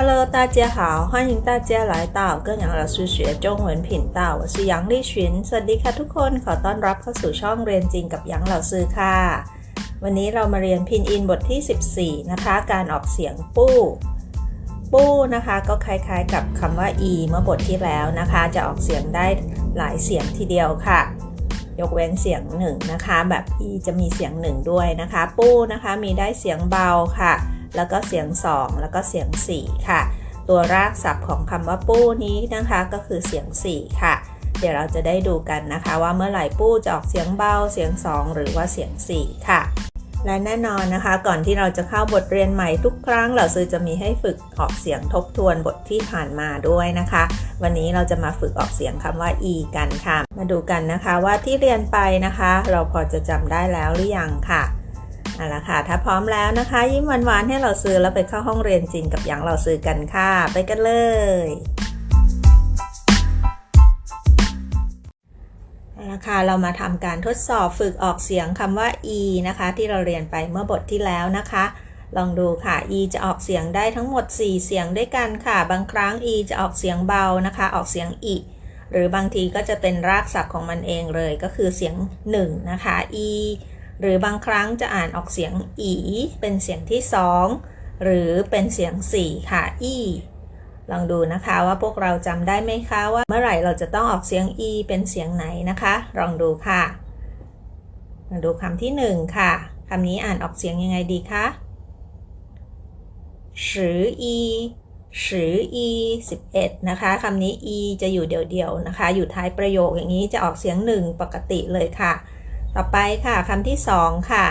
Hello，大家好，欢迎大家来到跟杨老师学中文频道，我是杨丽群สวัสดีค่ะทุกคนขอต้อนรับเข้าสู่ช่องเรียนจริงกับยังเหล่าซื้อค่ะ วันนี้เรามาเรียนพินอินบทที่ 14 นะคะ การออกเสียงปู้ ปู้นะคะ ก็คล้ายๆกับคำว่า e เมื่อบทที่แล้วนะคะ จะออกเสียงได้หลายเสียงทีเดียวค่ะ ยกเว้นเสียงหนึ่งนะคะ แบบ e จะมีเสียงหนึ่งด้วยนะคะ ปู้นะคะมีได้เสียงเบาค่ะ แล้วก็เสียง 2 แล้วก็เสียง 4 ค่ะ ตัวรากศัพท์ของคำว่าปู้นี้นะคะก็คือเสียง 4 ค่ะ เดี๋ยวเราจะได้ดูกันนะคะว่าเมื่อไหร่ปู้จะออกเสียงเบาเสียง 2 หรือว่าเสียง 4 ค่ะและแน่นอนนะคะ ก่อนที่เราจะเข้าบทเรียนใหม่ทุกครั้ง เราซื้อจะมีให้ฝึกออกเสียงทบทวนบทที่ผ่านมาด้วยนะคะ วันนี้เราจะมาฝึกออกเสียงคำว่า e กันค่ะ มาดูกันนะคะว่าที่เรียนไปนะคะ เราพอจะจำได้แล้วหรือยังค่ะ เอาละค่ะ ถ้าพร้อมแล้วนะคะ ยิ้มหวานๆให้เราซื้อแล้วไปเข้าห้องเรียนจริงกับยังเราซื้อกันค่ะ ไปกันเลยเอาละคะ เรามาทำการทดสอบฝึกออกเสียงคำว่า e นะคะ ที่เราเรียนไปเมื่อบทที่แล้วนะคะ ลองดูค่ะ e จะออกเสียงได้ทั้งหมด 4 เสียงด้วยกันค่ะ บางครั้ง e จะออกเสียงเบานะคะ ออกเสียงอีหรือบางทีก็จะเป็นรากศัพท์ของมันเองเลย ก็คือเสียง 1 นะคะ e หรือบางครั้งจะอ่านออกเสียงอีเป็นเสียงที่2หรือเป็นเสียง4ค่ะ e ลองดูนะคะว่าพวกเราจำได้ไหมคะว่าเมื่อไหร่เราจะต้องออกเสียง e เป็นเสียงไหนนะคะ ลองดูค่ะมาดูคำที่1ค่ะคำนี้อ่านออกเสียงยังไงดีคะสือ e สือ e 11นะคะคำนี้ e จะอยู่เดี่ยวๆนะคะ อยู่ท้ายประโยคอย่างนี้จะออกเสียง1ปกติเลยค่ะ ต่อไปค่ะคำที่2ค่ะ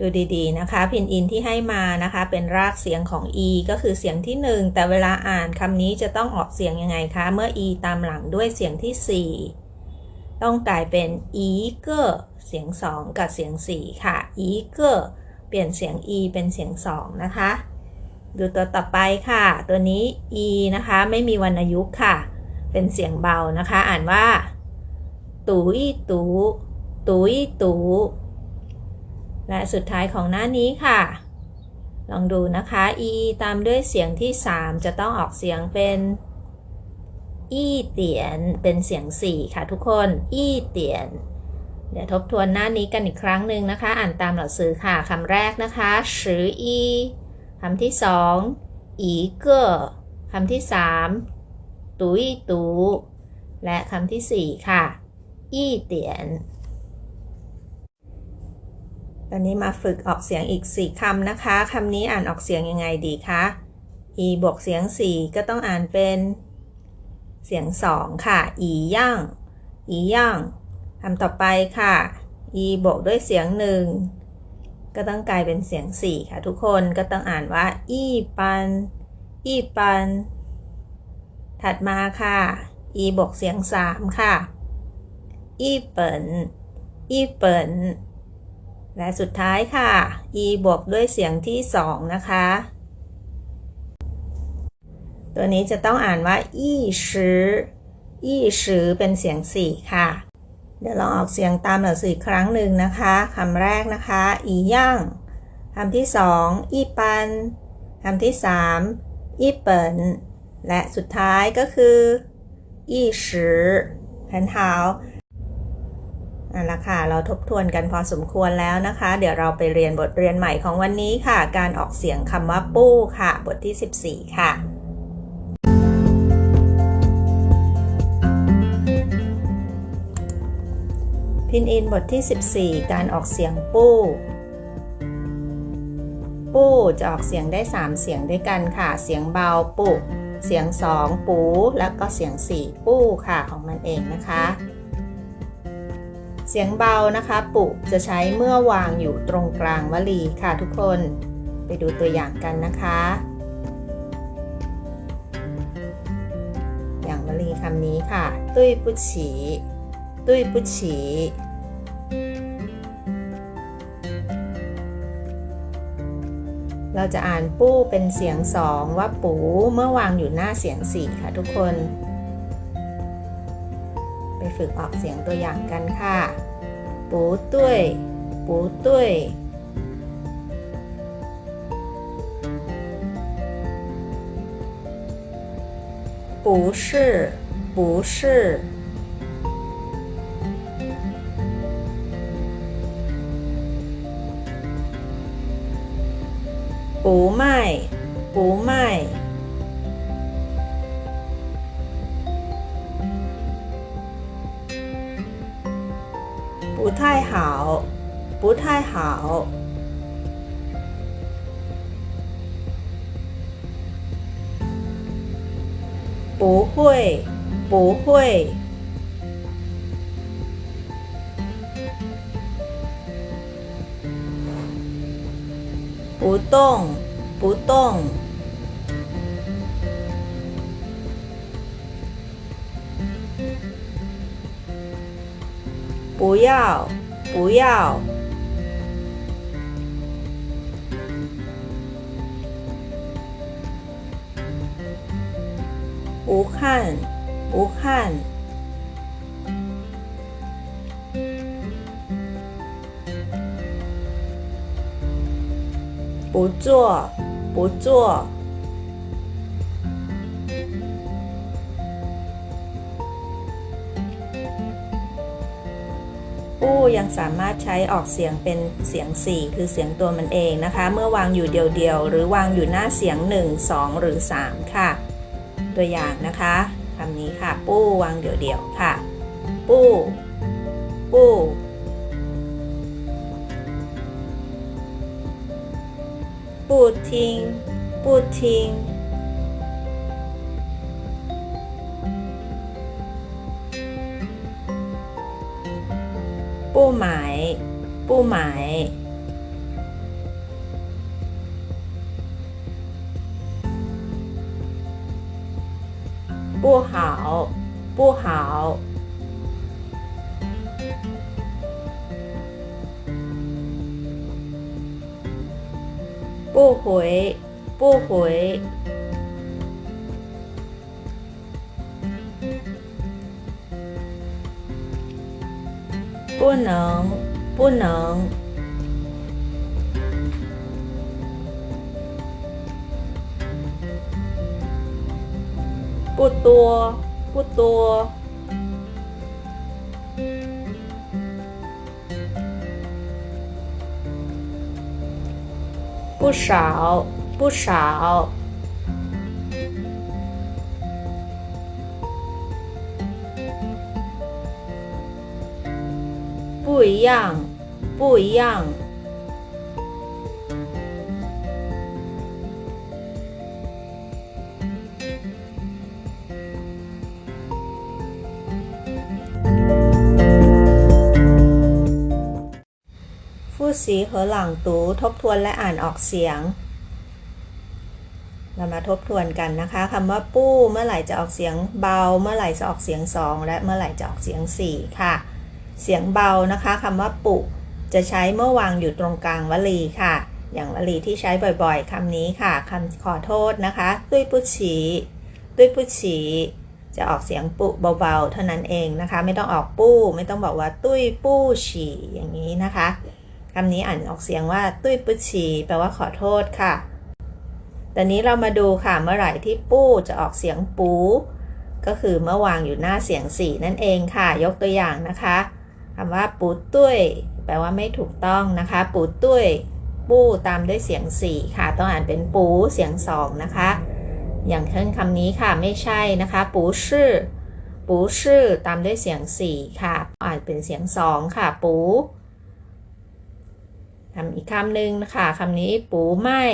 ดูดีๆนะคะ พินอินที่ให้มานะคะ เป็นรากเสียงของ e ก็คือเสียงที่1แต่เวลาอ่านคำนี้จะต้องออกเสียงยังไงคะ เมื่อ e ตามหลังด้วยเสียงที่4ต้องกลายเป็น e เกอเสียง2กับเสียง4ค่ะ e เกอเปลี่ยนเสียง e เป็นเสียง2นะคะดูตัวต่อไปค่ะ ตัวนี้ e นะคะ ไม่มีวรรณยุกต์ค่ะ เป็นเสียงเบานะคะ อ่านว่า ตูอีตูตูอีตูและสุดท้ายของหน้านี้ค่ะ ลองดูนะคะ e ตามด้วยเสียงที่ 3 จะต้องออกเสียงเป็นอีเตียน เป็นเสียง 4 ค่ะทุกคน อีเตียน เดี๋ยวทบทวนหน้านี้กันอีกครั้งหนึ่งนะคะ อ่านตามเหล่าซื้อค่ะคำแรกนะคะสืออีคำที่สองอีเกอคำที่สามตูอีตู และคำที่สี่ค่ะ อีเตียน ตอนนี้มาฝึกออกเสียงอีก 4คำนะคะ คำนี้อ่านออกเสียงยังไงดีคะ e บวกเสียง 4 ก็ต้องอ่านเป็น เสียง 2 ค่ะ อีย่าง อีย่างคำต่อไปค่ะ e บวกด้วยเสียง 1 ก็ต้องกลายเป็นเสียง 4 ค่ะ ทุกคน ก็ต้องอ่านว่า อีปัน อีปัน ถัดมาค่ะ e บวกเสียง 3 ค่ะ อีเปินอีเปินและสุดท้ายค่ะ e บวกด้วยเสียงที่2นะคะ ตัวนี้จะต้องอ่านว่าอีชืออีชือเป็นเสียง4ค่ะ เดี๋ยวลองออกเสียงตามหนังสือครั้งหนึ่งนะคะคำแรกนะคะ อีย่างคำที่2อีปันคำที่3อีเปินและสุดท้ายก็คืออีชือแผ่ นเท้าเอาละค่ะ เราทบทวนกันพอสมควรแล้วนะคะ เดี๋ยวเราไปเรียนบทเรียนใหม่ของวันนี้ค่ะ การออกเสียงคำว่าปู้ค่ะ บทที่ 14 ค่ะ พินอินบทที่ 14 การออกเสียงปู้ ปู้จะออกเสียงได้ 3 เสียงด้วยกันค่ะ เสียงเบาปุเสียง 2 ปู แล้วก็เสียง 4 ปู้ค่ะของมันเองนะคะ เสียงเบานะคะปุจะใช้เมื่อวางอยู่ตรงกลางวลีค่ะทุกคน ไปดูตัวอย่างกันนะคะ อย่างวลีคำนี้ค่ะ ตุ้ยปุฉีตุ้ยปุฉีเราจะอ่านปู้เป็นเสียงสองว่าปูเมื่อวางอยู่หน้าเสียงสี่ค่ะทุกคน ไปฝึกออกเสียงตัวอย่างกันค่ะ 不对不对。不是不是。不卖不卖。太好不太好。不会不会。不动不动。不要不要不看不看不做不做 ปู้ยังสามารถใช้ออกเสียงเป็นเสียง 4 คือเสียงตัวมันเองนะคะ เมื่อวางอยู่เดียวๆ หรือวางอยู่หน้าเสียง 1 2 หรือ 3 ค่ะ ตัวอย่างนะคะคำนี้ค่ะ ปู้วางเดี่ยวๆ ค่ะ ปู้ปู้不听不听 不买不买。不好不好。不回不回。不能不能不多不多不少不少。不一样不一样复习和朗读ทบทวนและอ่านออกเสียง เรามาทบทวนกันนะคะคำว่าปู้เมื่อไหร่จะออกเสียงเบา เมื่อไหร่จะออกเสียงสองและเมื่อไหร่จะออกเสียงสี่ค่ะ เสียงเบานะคะคำว่าปุจะใช้เมื่อวางอยู่ตรงกลางวลีค่ะ อย่างวลีที่ใช้บ่อยๆคำนี้ค่ะคำขอโทษนะคะตุ้ยปุฉีตุ้ยปุฉีจะออกเสียงปุเบาๆ เท่านั้นเองนะคะ ไม่ต้องออกปู้ ไม่ต้องบอกว่าตุ้ยปู้ฉี่อย่างนี้นะคะคำนี้อ่านออกเสียงว่าตุ้ยปุฉีแปลว่าขอโทษค่ะตอนนี้เรามาดูค่ะเมื่อไหร่ที่ปู้จะออกเสียงปู ก็คือเมื่อวางอยู่หน้าเสียงสี่นั่นเองค่ะ ยกตัวอย่างนะคะ คำว่าปูตุ้ยแปลว่าไม่ถูกต้องนะคะ ปูตุ้ยปู้ตามด้วยเสียงสี่ค่ะ ต้องอ่านเป็นปูเสียงสองนะคะ อย่างเช่นคำนี้ค่ะไม่ใช่นะคะ ปูชื่อปูชื่อตามด้วยเสียงสี่ค่ะ อ่านเป็นเสียงสองค่ะ ปูทำอีกคำหนึ่งนะคะคำนี้ปูไม่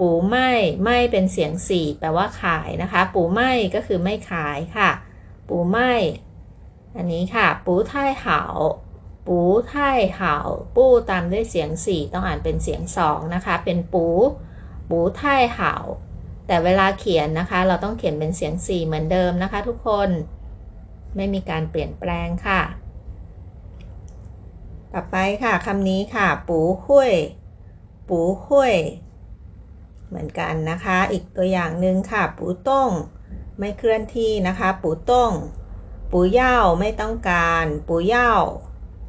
ปูไม่ไม่เป็นเสียงสี่แปลว่าขายนะคะ ปูไม่ก็คือไม่ขายค่ะ ปูไม่ อันนี้ค่ะ ปูไท่เหาปูไท่เหาปูตามด้วยเสียงสี่ต้องอ่านเป็นเสียงสองนะคะ เป็นปู ปูไท่เหาแต่เวลาเขียนนะคะ เราต้องเขียนเป็นเสียงสี่เหมือนเดิมนะคะ ทุกคน ไม่มีการเปลี่ยนแปลงค่ะ ต่อไปค่ะคำนี้ค่ะ ปูห้วยปูห้วยเหมือนกันนะคะ อีกตัวอย่างหนึ่งค่ะ ปูต้ง ไม่เคลื่อนที่นะคะ ปูต้ง ปูเย่าไม่ต้องการ ปูเย่า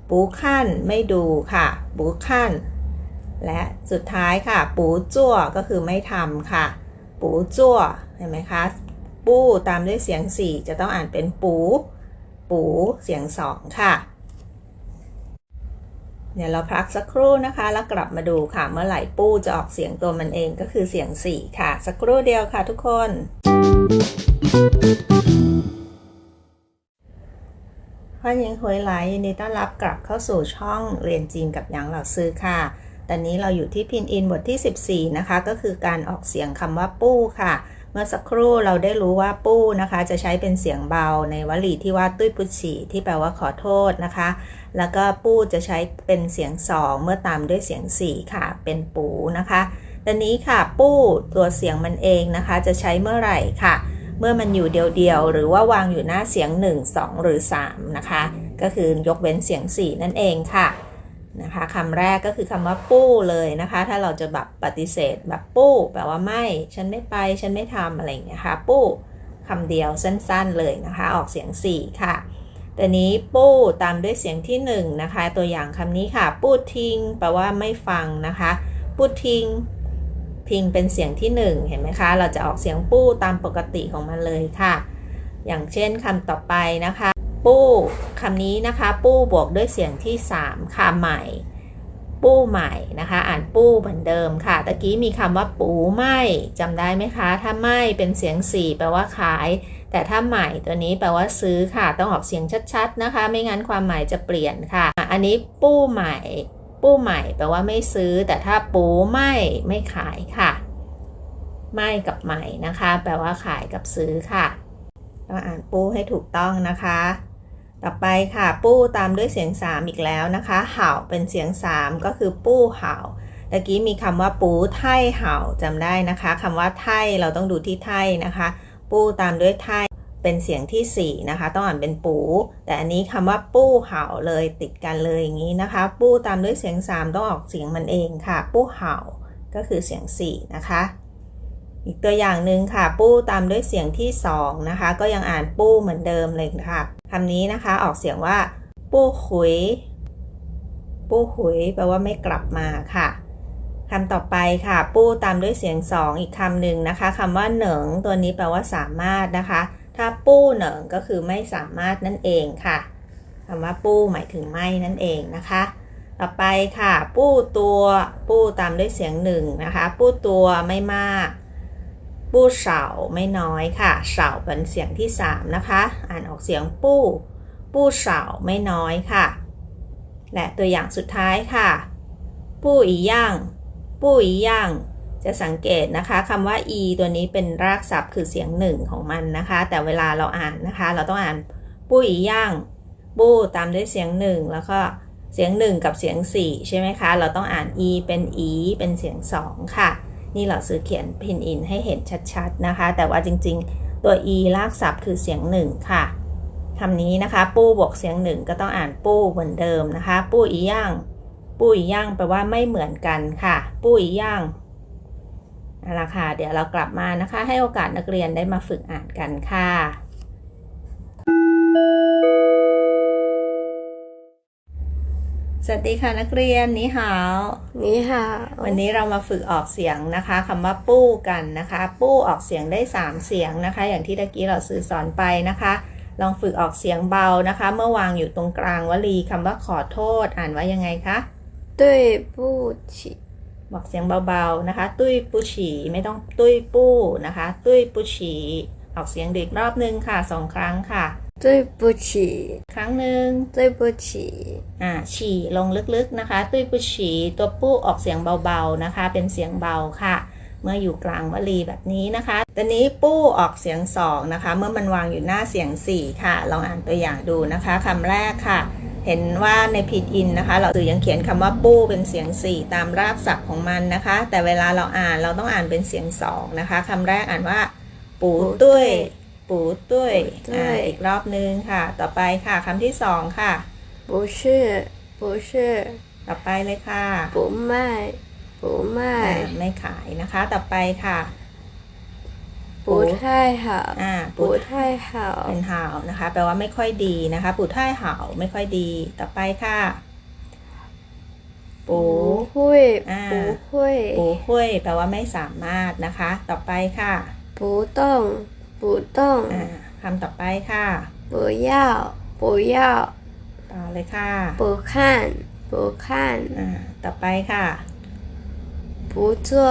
ปูขั้นไม่ดูค่ะ ปูขั้น และสุดท้ายค่ะ ปูจั่วก็คือไม่ทำค่ะ ปูจั่วเห็นไหมคะปู้ตามด้วยเสียงสี่จะต้องอ่านเป็นปู ปูเสียงสองค่ะเดี๋ยวเราพักสักครู่นะคะ แล้วกลับมาดูค่ะ เมื่อไหร่ปู้จะออกเสียงตัวมันเองก็คือเสียงสี่ค่ะ สักครู่เดียวค่ะทุกคน ฮอนยังหวยไหลยินดีต้อนรับกลับเข้าสู่ช่องเรียนจีนกับยังเหล่าซื้อค่ะ ตอนนี้เราอยู่ที่พินอินบทที่ 14 นะคะ ก็คือการออกเสียงคำว่าปู้ค่ะ เมื่อสักครู่เราได้รู้ว่าปู้นะคะ จะใช้เป็นเสียงเบาในวลีที่ว่าตุ้ยปุชีที่แปลว่าขอโทษนะคะ แล้วก็ปู้จะใช้เป็นเสียงสองเมื่อตามด้วยเสียงสี่ค่ะ เป็นปูนะคะตอนนี้ค่ะ ปู้ตัวเสียงมันเองนะคะ จะใช้เมื่อไหร่ค่ะ เมื่อมันอยู่เดียวๆ หรือว่าวางอยู่หน้าเสียง 1 2 หรือ 3 นะคะ ก็คือยกเว้นเสียง 4 นั่นเองค่ะนะคะคำแรกก็คือคำว่าปู้เลยนะคะ ถ้าเราจะแบบปฏิเสธแบบปู้ แปลว่าไม่ ฉันไม่ไป ฉันไม่ทำอะไรอย่างเงี้ยค่ะ ปู้คำเดียวสั้นๆเลยนะคะ ออกเสียง 4 ค่ะแต่นี้ปู้ตามด้วยเสียงที่1นะคะ ตัวอย่างคำนี้ค่ะ ปู้ทิ้งแปลว่าไม่ฟังนะคะ ปู้ทิ้ง พิงเป็นเสียงที่ 1 เห็นไหมคะ เราจะออกเสียงปู้ตามปกติของมันเลยค่ะ อย่างเช่นคำต่อไปนะคะ ปู้คำนี้นะคะ ปู้บวกด้วยเสียงที่ 3ค่ะใหม่ ปู้ใหม่นะคะ อ่านปู้เหมือนเดิมค่ะตะกี้มีคำว่าปูไม่จำได้ไหมคะ ถ้าไม่เป็นเสียง4แปลว่าขาย แต่ถ้าใหม่ตัวนี้แปลว่าซื้อค่ะ ต้องออกเสียงชัดๆนะคะ ไม่งั้นความหมายจะเปลี่ยนค่ะ อันนี้ปู้ใหม่ ปู้ใหม่แปลว่าไม่ซื้อ แต่ถ้าปูไม่ไม่ขายค่ะ ไม่กับใหม่นะคะ แปลว่าขายกับซื้อค่ะต้องอ่านปู้ให้ถูกต้องนะคะ ต่อไปค่ะ ปู้ตามด้วยเสียง3อีกแล้วนะคะเห่าเป็นเสียง3ก็คือปู้เห่าตะกี้มีคำว่าปูไทเห่าจำได้นะคะคำว่าไทเราต้องดูที่ไทนะคะ ปู้ตามด้วยไท เป็นเสียงที่ 4 นะคะ ต้องอ่านเป็นปู แต่อันนี้คำว่าปู้เห่าเลยติดกันเลยอย่างนี้นะคะ ปู้ตามด้วยเสียง 3 ต้องออกเสียงมันเองค่ะ ปู้เห่าก็คือเสียง 4 นะคะ อีกตัวอย่างหนึ่งค่ะ ปู้ตามด้วยเสียงที่ 2 นะคะ ก็ยังอ่านปู้เหมือนเดิมเลยค่ะคำนี้นะคะออกเสียงว่า ปู้หุย ปู้หุยแปลว่าไม่กลับมาค่ะคำต่อไปค่ะ ปู้ตามด้วยเสียง 2 อีกคำหนึ่งนะคะคำว่าเหนิงตัวนี้แปลว่าสามารถนะคะ ถ้าปู้เหนิงก็คือไม่สามารถนั่นเองค่ะคำว่าปู้หมายถึงไม่นั่นเองนะคะ ต่อไปค่ะ ปู้ตัวปู้ตามด้วยเสียงหนึ่งนะคะ ปู้ตัวไม่มาก ปู้เฉาไม่น้อยค่ะเฉาเป็นเสียงที่3นะคะ อ่านออกเสียงปู้ ปู้เฉาไม่น้อยค่ะ และตัวอย่างสุดท้ายค่ะ ปู้อีย่าง ปู้อีย่าง จะสังเกตนะคะคำว่า e ตัวนี้เป็นรากศัพท์คือเสียงหนึ่งของมันนะคะ แต่เวลาเราอ่านนะคะ เราต้องอ่านปู้อีย่างปู้ตามด้วยเสียงหนึ่งแล้วก็เสียงหนึ่งกับเสียงสี่ใช่ไหมคะ เราต้องอ่าน e เป็น e เป็นเสียงสองค่ะ นี่เราซื้อเขียนพินอินให้เห็นชัดๆนะคะ แต่ว่าจริงๆตัว e ลากศัพท์คือเสียงหนึ่งค่ะคำนี้นะคะ ปู้บวกเสียงหนึ่งก็ต้องอ่านปู้เหมือนเดิมนะคะ ปู้อีย่าง ปู้อีย่างแปลว่าไม่เหมือนกันค่ะ ปู้อีย่าง เอาละค่ะ เดี๋ยวเรากลับมานะคะ ให้โอกาสนักเรียนได้มาฝึกอ่านกันค่ะ สวัสดีค่ะนักเรียนนี่หาว 你好， วันนี้เรามาฝึกออกเสียงนะคะคำว่าปู้กันนะคะ ปู้ออกเสียงได้ 3 เสียงนะคะ อย่างที่ตะกี้เราสื่อสอนไปนะคะ ลองฝึกออกเสียงเบานะคะ เมื่อวางอยู่ตรงกลางวลีคำว่าขอโทษ อ่านว่ายังไงคะ 对不起， บอกเสียงเบาๆนะคะ ตุ้ยปูฉีไม่ต้องตุ้ยปู้นะคะ ตุ้ยปูฉีออกเสียงเด็กรอบนึงค่ะสองครั้งค่ะตุ้ยปูฉีครั้งหนึ่งตุ้ยปูฉีอ่าฉี่ลงลึกๆนะคะ ตุ้ยปูฉีตัวปู้ออกเสียงเบาๆนะคะ เป็นเสียงเบาค่ะ เมื่ออยู่กลางวลีแบบนี้นะคะตอนนี้ปู้ออกเสียงสองนะคะ เมื่อมันวางอยู่หน้าเสียงสี่ค่ะ ลองอ่านตัวอย่างดูนะคะคำแรกค่ะ เห็นว่าในผิดอินนะคะ เราสื่อยังเขียนคำว่าปู้เป็นเสียงสี่ตามรากศัพท์ของมันนะคะ แต่เวลาเราอ่านเราต้องอ่านเป็นเสียงสองนะคะคำแรกอ่านว่า ปูตุ้ย ปูตุ้ยอ่าอีกรอบนึงค่ะ ต่อไปค่ะคำที่สองค่ะ 不是，不是， ต่อไปเลยค่ะ 不卖，不 อ่า 卖， ไม่ขายนะคะ ต่อไปค่ะ ปูไท่หาอ่าปูไท่ห่าเป็นเห่านะคะ แปลว่าไม่ค่อยดีนะคะ ปูไท่ห่าไม่ค่อยดี ต่อไปค่ะ ปูหุ้ยปูหุ้ยปูหุ้ยแปลว่าไม่สามารถนะคะ ต่อไปค่ะ ปูต้อง ปูต้องอ่าคำต่อไปค่ะ ปูย่าปูย่าต่อเลยค่ะ ปูข้นปูข้นอ่า ต่อไปค่ะ ปูจั่ว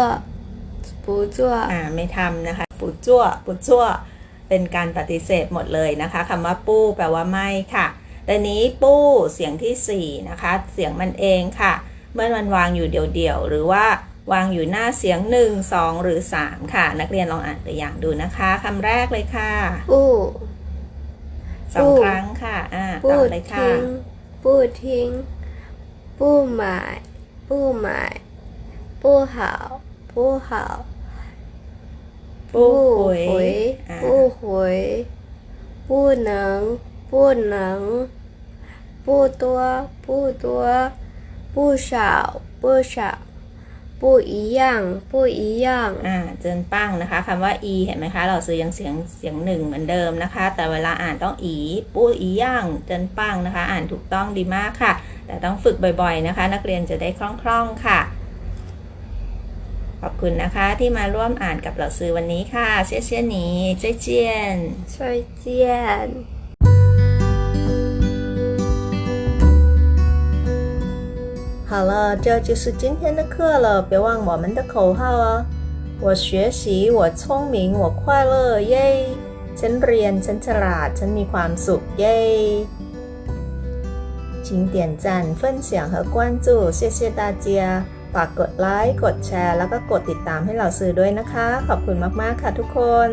ปูจั่วอ่า ไม่ทำนะคะ ปูจั่วปูจั่วเป็นการปฏิเสธหมดเลยนะคะคำว่าปู้แปลว่าไม่ค่ะแต่นี้ปู้เสียงที่4นะคะเสียงมันเองค่ะ เมื่อมันวางอยู่เดี่ยวๆหรือว่าวางอยู่หน้าเสียง 1 2 หรือ 3 ค่ะ นักเรียนลองอ่านตัวอย่างดูนะคะคำแรกเลยค่ะปู้สองครั้งค่ะอ่าต่อเลยค่ะปู้ทิ้ง ปู้หมาย ปู้หมาย ปู้หาปู้หา ปูหวยปูหวยปู不นังปูหนังปูตัวปูอ่าเจนปังนะคะคำว่าอีเห็นไหมคะ เราซื้อยังเสียงเสียงหนึ่งเหมือนเดิมนะคะ แต่เวลาอ่านต้องอีปูอีย่างเจนปังนะคะ อ่านถูกต้องดีมากค่ะ แต่ต้องฝึกบ่อยๆนะคะ นักเรียนจะได้คล่องๆค่ะ ขอบคุณนะคะที่มาร่วมอ่านกับเราซื้อวันนี้ค่ะเชี่ยเชี่ยนี้เจ๊เจียน 再见。好了，这就是今天的课了，别忘我们的口号哦。我学习，我聪明，我快乐，耶！ฉันเรียน ฉันฉลาด ฉันมีความสุข เย้！请点赞、分享和关注，谢谢大家。 ฝากกดไลค์ กดแชร์ แล้วก็กดติดตามให้เราซื้อด้วยนะคะ ขอบคุณมาก ๆ ค่ะทุกคน